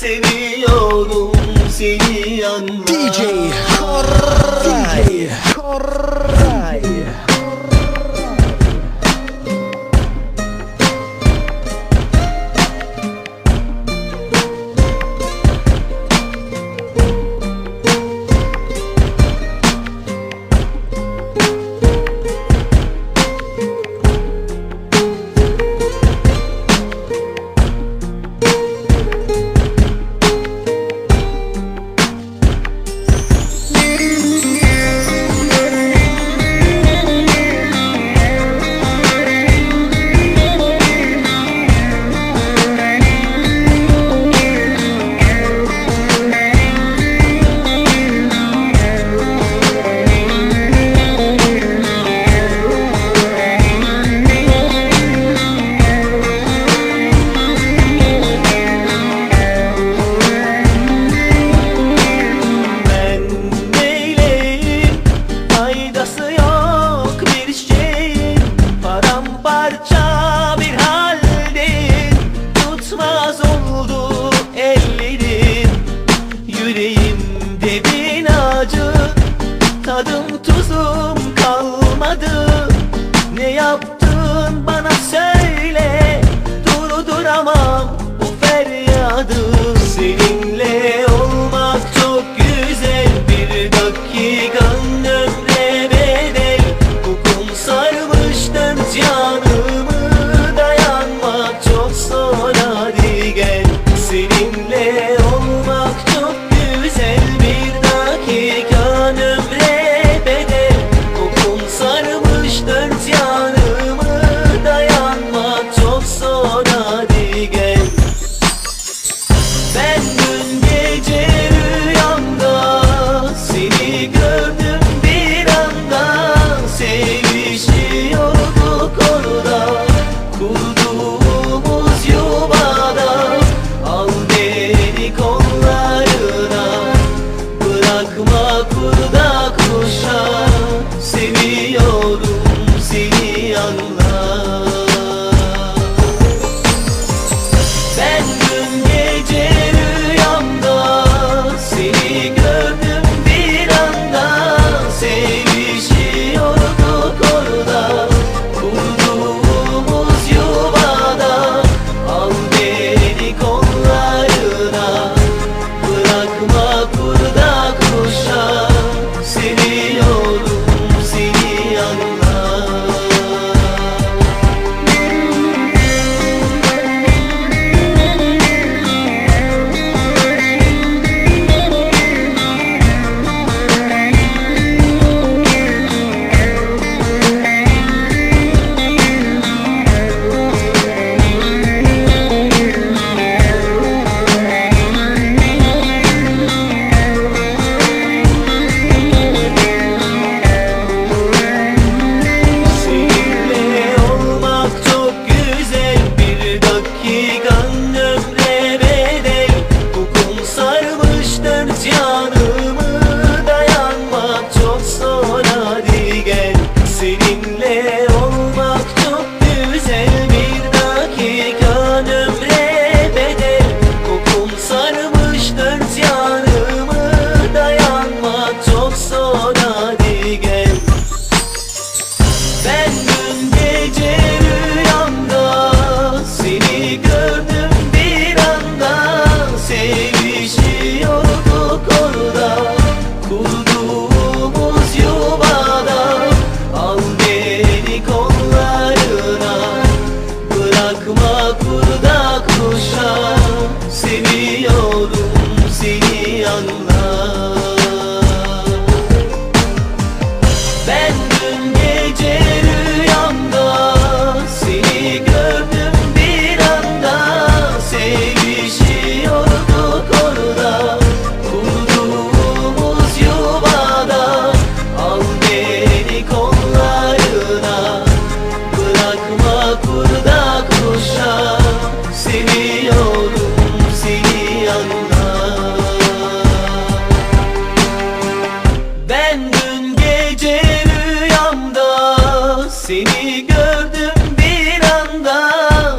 seviyorum seni yanma DJ corazón. seviyorum seni yanına. Ben dün gece rüyamda seni gördüm bir anda.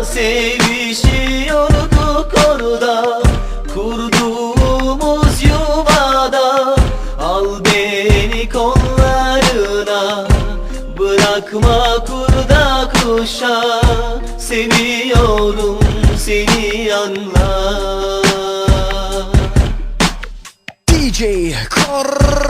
Sevişiyorduk orada kurduğumuz yuvada. Al beni kollarına bırakma kurda kuşa. Seviyorum seni anlar. DJ Kor